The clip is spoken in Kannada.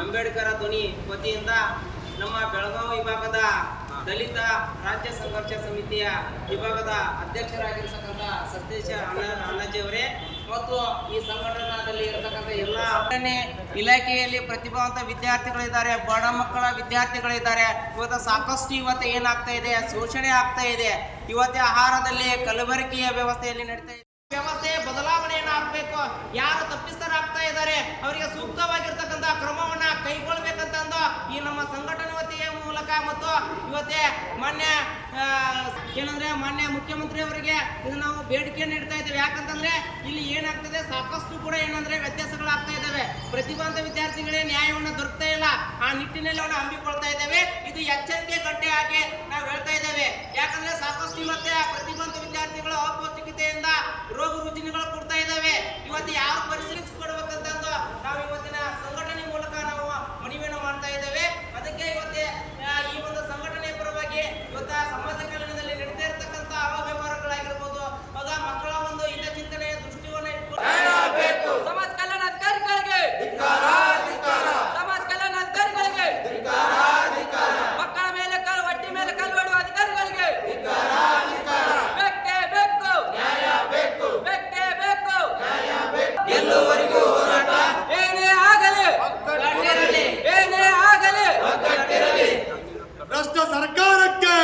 ಅಂಬೇಡ್ಕರ ಧ್ವನಿ ವತಿಯಿಂದ ನಮ್ಮ ಬೆಳಗಾವಿ ವಿಭಾಗದ ದಲಿತ ರಾಜ್ಯ ಸಂಘರ್ಷ ಸಮಿತಿಯ ವಿಭಾಗದ ಅಧ್ಯಕ್ಷರಾಗಿರ್ತಕ್ಕಂಥ ಸತೀಶ ಅಣ್ಣ ಅಣ್ಣಾಜಿ ಅವರೇ ಮತ್ತು ಈ ಸಂಘಟನಾದಲ್ಲಿ ಇರತಕ್ಕಂಥ ಎಲ್ಲ ಇಲಾಖೆಯಲ್ಲಿ ಪ್ರತಿಭಾವಂತ ವಿದ್ಯಾರ್ಥಿಗಳಿದ್ದಾರೆ, ಬಡ ಮಕ್ಕಳ ವಿದ್ಯಾರ್ಥಿಗಳಿದ್ದಾರೆ. ಇವತ್ತು ಸಾಕಷ್ಟು ಇವತ್ತು ಏನಾಗ್ತಾ ಇದೆ? ಶೋಷಣೆ ಆಗ್ತಾ ಇದೆ. ಇವತ್ತೇ ಆಹಾರದಲ್ಲಿ ಕಲಬೆರಕೆಯ ವ್ಯವಸ್ಥೆಯಲ್ಲಿ ನಡೀತಾ ಇದೆ. ವ್ಯವಸ್ಥೆ ಬದಲಾವಣೆಯನ್ನು ಆಗ್ಬೇಕು. ಯಾರು ಅವರಿಗೆ ಸೂಕ್ತವಾಗಿರ್ತಕ್ಕಂಥ ಕ್ರಮವನ್ನ ಕೈಗೊಳ್ಬೇಕಂತಂದು ಈ ನಮ್ಮ ಸಂಘಟನೆ ವತಿಯ ಮೂಲಕ ಮತ್ತು ಇವತ್ತೇ ಮಾನ್ಯ ಏನಂದ್ರೆ ಮಾನ್ಯ ಮುಖ್ಯಮಂತ್ರಿ ಅವರಿಗೆ ಇದು ನಾವು ಬೇಡಿಕೆ ನೀಡ್ತಾ ಇದ್ದೇವೆ. ಯಾಕಂತಂದ್ರೆ ಇಲ್ಲಿ ಏನಾಗ್ತದೆ, ಸಾಕಷ್ಟು ಕೂಡ ಏನಂದ್ರೆ ವ್ಯತ್ಯಾಸಗಳಾಗ್ತಾ ಇದ್ದಾವೆ. ಪ್ರತಿಭಾವಂತ ವಿದ್ಯಾರ್ಥಿಗಳೇ ನ್ಯಾಯವನ್ನು ದೊರಕ್ತಾ ಇಲ್ಲ. ಆ ನಿಟ್ಟಿನಲ್ಲಿ ಅವನು ಹಮ್ಮಿಕೊಳ್ತಾ ಇದ್ದೇವೆ. ಇದು ಎಚ್ಚರಿಕೆ ಗಂಟೆ ಆಗಿ ನಾವು ಹೇಳ್ತಾ ಇದ್ದೇವೆ. ಯಾಕಂದ್ರೆ ಸಾಕಷ್ಟು ಇವತ್ತೇ ಪ್ರತಿಭಾವಂತ ವಿದ್ಯಾರ್ಥಿಗಳು ಸರ್ಕಾರಕ್ಕೆ.